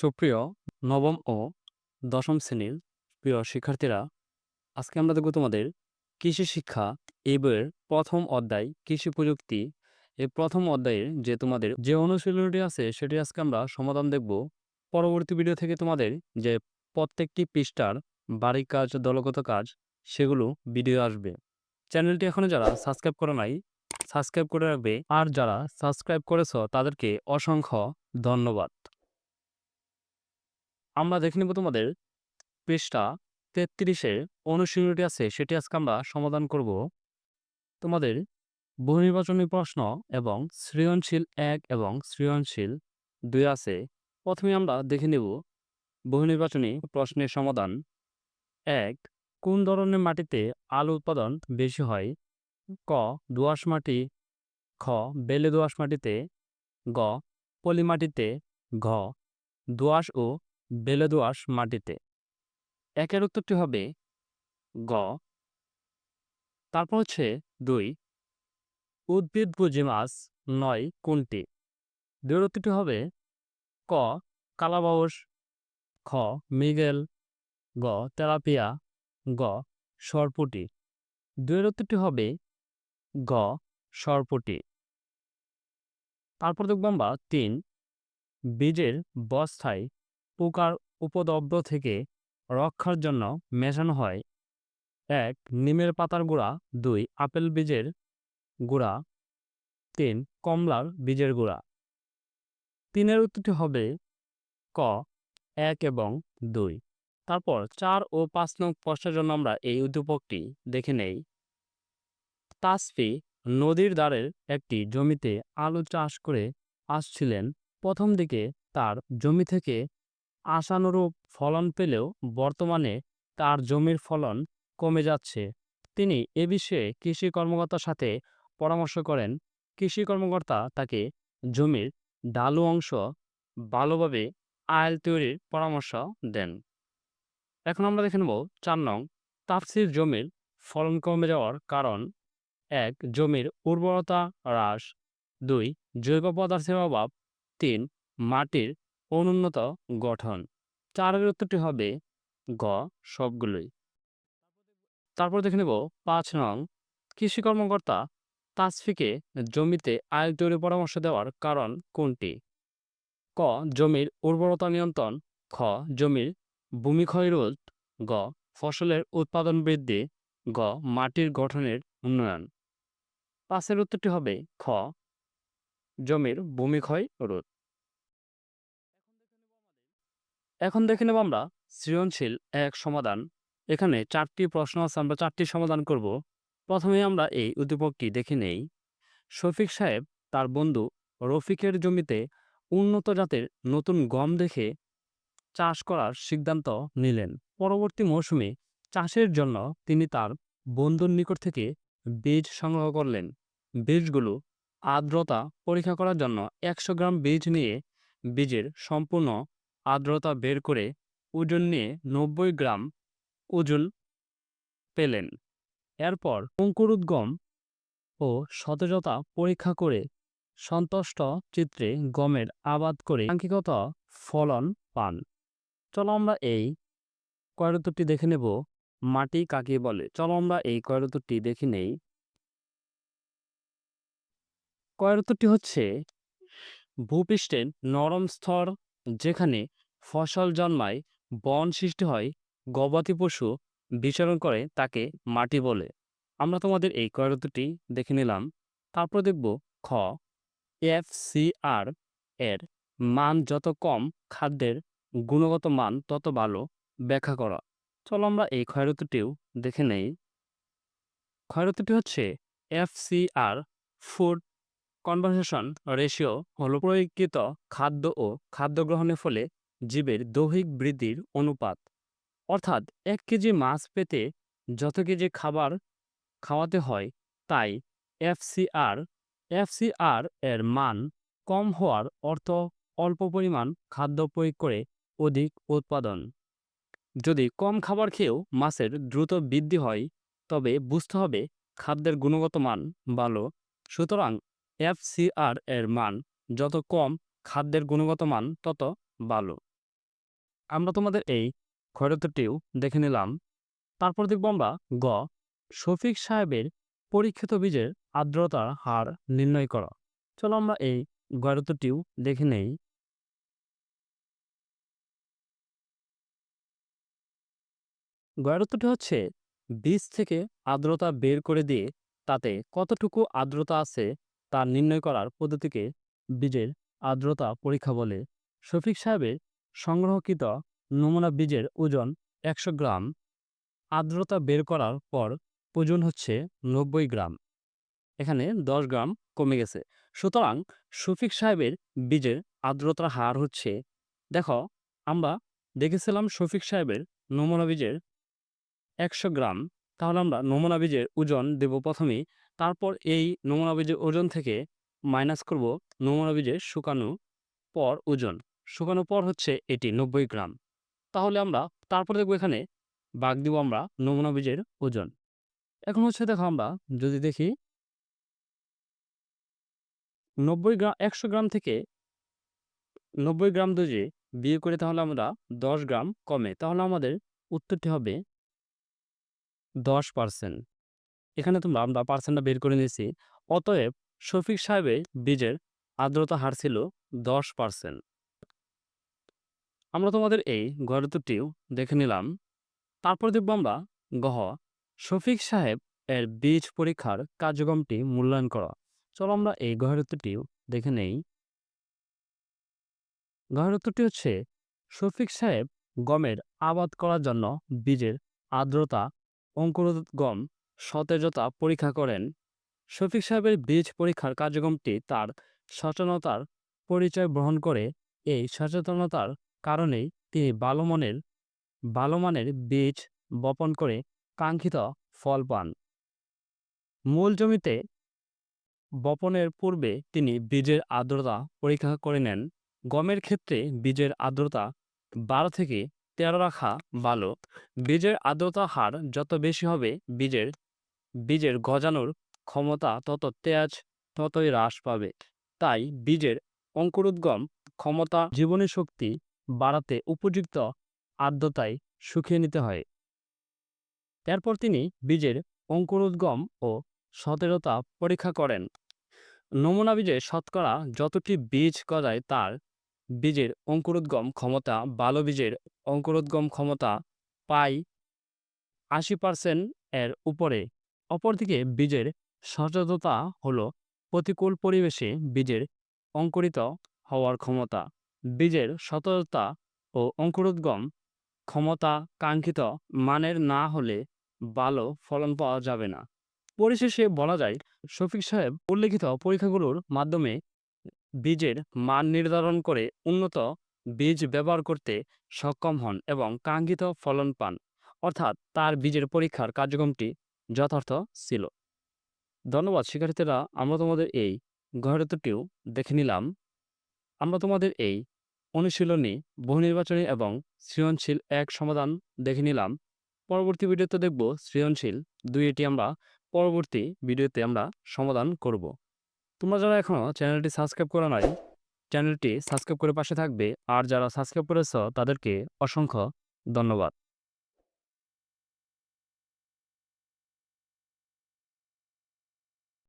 সুপ্রিয় নবম ও দশম শ্রেণির প্রিয় শিক্ষার্থীরা, আজকে আমরা দেখব তোমাদের কৃষি শিক্ষা এই বইয়ের প্রথম অধ্যায়, কৃষি প্রযুক্তি। এই প্রথম অধ্যায়ের যে তোমাদের যে অনুশীলনটি আছে, সেটি আজকে আমরা সমাধান দেখব। পরবর্তী ভিডিও থেকে তোমাদের যে প্রত্যেকটি পৃষ্ঠার বাড়ি কাজ, দলগত কাজ, সেগুলো ভিডিও আসবে। চ্যানেলটি এখনও যারা সাবস্ক্রাইব করে নাই সাবস্ক্রাইব করে রাখবে। আর যারা সাবস্ক্রাইব করেছ, তাদেরকে অসংখ্য ধন্যবাদ। আমরা দেখে নেব তোমাদের পৃষ্ঠা তেত্রিশের অনুশীলনীটি আছে, সেটি আজকে আমরা সমাধান করব। তোমাদের বহুনির্বাচনী প্রশ্ন এবং সৃজনশীল এক এবং সৃজনশীল দুই আছে। প্রথমে আমরা দেখে নেব বহুনির্বাচনী প্রশ্নের সমাধান। এক, কোন ধরনের মাটিতে আলু উৎপাদন বেশি হয়? ক, দোআঁশ মাটি। খ, বেলে দোআঁশ মাটিতে। গ, পলি মাটিতে। ঘ, দোআঁশ ও বেলে মাটিতে। একের উত্তরটি হবে গ। তারপর হচ্ছে দুই। উদ্ভিদভোজী মাছ নয় কোনটি? দুইয়ের উত্তরটি হবে ক কালাবাউস খ, মৃগেল, গ, তেলাপিয়া, গ, সরপুটি। দুইয়ের উত্তরটি হবে গ, সরপুটি। তারপর দেখব তিন, বীজের বস্তায় পোকার উপদ্রব থেকে রক্ষার জন্য মেশানো হয়। এক, নিমের পাতার গুঁড়া। দুই, আপেল বীজের গুঁড়া। তিন, কমলার বীজের গুঁড়া। তিনের উত্তরটি হবে ক, এক এবং দুই। তারপর চার ও পাঁচ নং প্রশ্নের জন্য আমরা এই উদ্দীপকটি দেখে নেই। তাসফি নদীর দ্বারের একটি জমিতে আলু চাষ করে আসছিলেন। প্রথম দিকে তার জমি থেকে আশানুরূপ ফলন পেলেও বর্তমানে তার জমির ফলন কমে যাচ্ছে। তিনি এ বিষয়ে কৃষি কর্মকর্তার সাথে পরামর্শ করেন। কৃষি কর্মকর্তা তাকে জমির ডালু অংশ ভালোভাবে আয়ল তৈরির পরামর্শ দেন। এখন আমরা দেখে নেব চার নং তাফসির জমির ফলন কমে যাওয়ার কারণ। এক, জমির উর্বরতা হ্রাস। দুই, জৈব পদার্থের অভাব। তিন, মাটির অনুন্নত গঠন। চারের উত্তরটি হবে গ সবগুলোই। তারপর দেখে নেব পাঁচ নং কৃষি কর্মকর্তা তাসফিকে জমিতে আয় তৈরির পরামর্শ দেওয়ার কারণ কোনটি? ক, জমির উর্বরতা নিয়ন্ত্রণ। খ, জমির ভূমিক্ষয় রোধ গ, ফসলের উৎপাদন বৃদ্ধি। গ, মাটির গঠনের উন্নয়ন। পাঁচের উত্তরটি হবে খ, জমির ভূমিক্ষয় রোধ এখন দেখে নেব আমরা সৃজনশীল এক সমাধান। এখানে চারটি প্রশ্ন আছে, আমরা চারটি সমাধান করব। প্রথমে আমরা এই উদ্দীপকটি দেখে নেই। শফিক সাহেব তার বন্ধু রফিকের জমিতে উন্নত জাতের নতুন গম দেখে চাষ করার সিদ্ধান্ত নিলেন। পরবর্তী মৌসুমে চাষের জন্য তিনি তার বন্ধুর নিকট থেকে বীজ সংগ্রহ করলেন। বীজগুলো আর্দ্রতা পরীক্ষা করার জন্য একশো গ্রাম বীজ নিয়ে বীজের সম্পূর্ণ আর্দ্রতা বের করে ওজন নিয়ে নব্বই গ্রাম ওজন পেলেন। এরপর অঙ্কুরোদ্গম ও সতেজতা পরীক্ষা করে সন্তুষ্ট চিত্রে গমের আবাদ করে কাঙ্ক্ষিত ফলন পান। চলো আমরা এই কয়রতুরটি দেখে নেব। মাটি কাকে বলে? চলো আমরা এই কয়রতুরটি দেখে নেই। কয়রতুরটি হচ্ছে ভূপৃষ্ঠের নরম স্তর যেখানে ফসল জন্মায়, বন সৃষ্টি হয়, গবাদি পশু বিচরণ করে তাকে মাটি বলে। আমরা তোমাদের এই কয়রতুটি দেখে নিলাম। তারপর দেখব খ, এফ সি আর এর মান যত কম, খাদ্যের গুণগত মান তত ভালো ব্যাখ্যা করা। চলো আমরা এই ক্ষয়রতুটিও দেখে নেই। ক্ষয়রতুটি হচ্ছে F C R food conversation ratio হল প্রয়োগকৃত খাদ্য ও খাদ্য গ্রহণের ফলে জীবের দৈহিক বৃদ্ধির অনুপাত। অর্থাৎ এক কেজি মাছ পেতে যত কেজি খাবার খাওয়াতে হয়, তাই এফসিআর এফসিআর এর মান কম হওয়ার অর্থ অল্প পরিমাণ খাদ্য প্রয়োগ করে অধিক উৎপাদন। যদি কম খাবার খেয়েও মাছের দ্রুত বৃদ্ধি হয়, তবে বুঝতে হবে খাদ্যের গুণগত মান ভালো। সুতরাং এফসিআর এর মান যত কম খাদ্যের গুণগত মান, তত ভালো। আমরা তোমাদের এই ক্ষয়রত্বটিও দেখে নিলাম। তারপর দেখব আমরা গ, শফিক সাহেবের পরীক্ষিত বীজের আর্দ্রতার হার নির্ণয় করা। চলো আমরা এই গয়রত্বটিও দেখে নেই। গয়রত্বটি হচ্ছে বীজ থেকে আর্দ্রতা বের করে দিয়ে তাতে কতটুকু আর্দ্রতা আছে তা নির্ণয় করার পদ্ধতিকে বীজের আর্দ্রতা পরীক্ষা বলে। শফিক সাহেবের সংগ্রহকৃত নমুনা বীজের ওজন একশো গ্রাম। আর্দ্রতা বের করার পর ওজন হচ্ছে নব্বই গ্রাম। এখানে দশ গ্রাম কমে গেছে। সুতরাং শফিক সাহেবের বীজের আর্দ্রতার হার হচ্ছে, দেখো, আমরা দেখেছিলাম শফিক সাহেবের নমুনা বীজের একশো গ্রাম। তাহলে আমরা নমুনা বীজের ওজন দেব প্রথমেই তারপর এই নমুনা বীজের ওজন থেকে মাইনাস করব নমুনা বীজের শুকানো পর ওজন। শুকানো পর হচ্ছে এটি নব্বই গ্রাম। তাহলে আমরা তারপর দেখব এখানে বাগ দিব আমরা নমুনা বীজের ওজন। এখন হচ্ছে দেখো আমরা যদি দেখি নব্বই গ্রাম একশো গ্রাম থেকে নব্বই গ্রাম যদি বিয়ে করে তাহলে আমরা দশ গ্রাম কমে। তাহলে আমাদের উত্তরটি হবে দশ পার্সেন্ট। এখানে তোমরা আমরা পার্সেন্টটা বের করে নিয়েছি। অতএব শফিক সাহেবের বীজের আর্দ্রতা হার ছিল দশ পার্সেন্ট আমরা তোমাদের এই গড়তুটিও দেখে নিলাম। তারপর দেখব আমরা গহ শফিক সাহেব এর বীজ পরীক্ষার কার্যক্রমটি মূল্যায়ন করা। চলো আমরা এই গহরত্বটিও দেখে নেই। গহরত্বটি হচ্ছে শফিক সাহেব গমের আবাদ করার জন্য বীজের আর্দ্রতা অঙ্কুরোদ্গম সতেজতা পরীক্ষা করেন। শফিক সাহেবের বীজ পরীক্ষার কার্যক্রমটি তার সচেতনতার পরিচয় বহন করে। এই সচেতনতার কারণেই তিনি ভালো মনের ভালো মানের বীজ বপন করে কাঙ্ক্ষিত ফল পান। মূল জমিতে বপনের পূর্বে তিনি বীজের আর্দ্রতা পরীক্ষা করে নেন। গমের ক্ষেত্রে বীজের আর্দ্রতা বারো থেকে তেরো রাখা ভালো। বীজের আর্দ্রতা হার যত বেশি হবে, বীজের বীজের গজানোর ক্ষমতা তত তেজ ততই হ্রাস পাবে। তাই বীজের অঙ্কুরোদ্গম ক্ষমতা জীবনী শক্তি বাড়াতে উপযুক্ত আর্দ্রতায় শুকিয়ে নিতে হয়। এরপর তিনি বীজের অঙ্কুরোদ্গম ও সতেরতা পরীক্ষা করেন। নমুনা বীজে শতকরা যতটি বীজ গজায় তার বীজের অঙ্কুরোদ্গম ক্ষমতা ভালো বীজের অঙ্কুরোদ্গম ক্ষমতা পাই আশি পার্সেন্ট এর উপরে। অপরদিকে বীজের সচেতনতা হল প্রতিকূল পরিবেশে বীজের অঙ্কুরিত হওয়ার ক্ষমতা। বীজের সততা ও অঙ্কুরোদ্গম ক্ষমতা কাঙ্ক্ষিত মানের না হলে ভালো ফলন পাওয়া যাবে না। পরিশেষে বলা যায়, শফিক সাহেব উল্লেখিত পরীক্ষাগুলোর মাধ্যমে বীজের মান নির্ধারণ করে উন্নত বীজ ব্যবহার করতে সক্ষম হন এবং কাঙ্ক্ষিত ফলন পান। অর্থাৎ তার বীজের পরীক্ষার কার্যক্রমটি যথার্থ ছিল। ধন্যবাদ শিক্ষার্থীরা, আমরা তোমাদের এই গহরতটিও দেখে নিলাম। আমরা তোমাদের এই অনুশীলনী বহু নির্বাচনী এবং সৃজনশীল এক সমাধান দেখে নিলাম। পরবর্তী ভিডিওতে দেখব সৃজনশীল দুই এটি আমরা পরবর্তী ভিডিওতে আমরা সমাধান করব। তোমরা যারা এখনও চ্যানেলটি সাবস্ক্রাইব করা নাই, চ্যানেলটি সাবস্ক্রাইব করে পাশে থাকবে। আর যারা সাবস্ক্রাইব করেছ, তাদেরকে অসংখ্য ধন্যবাদ।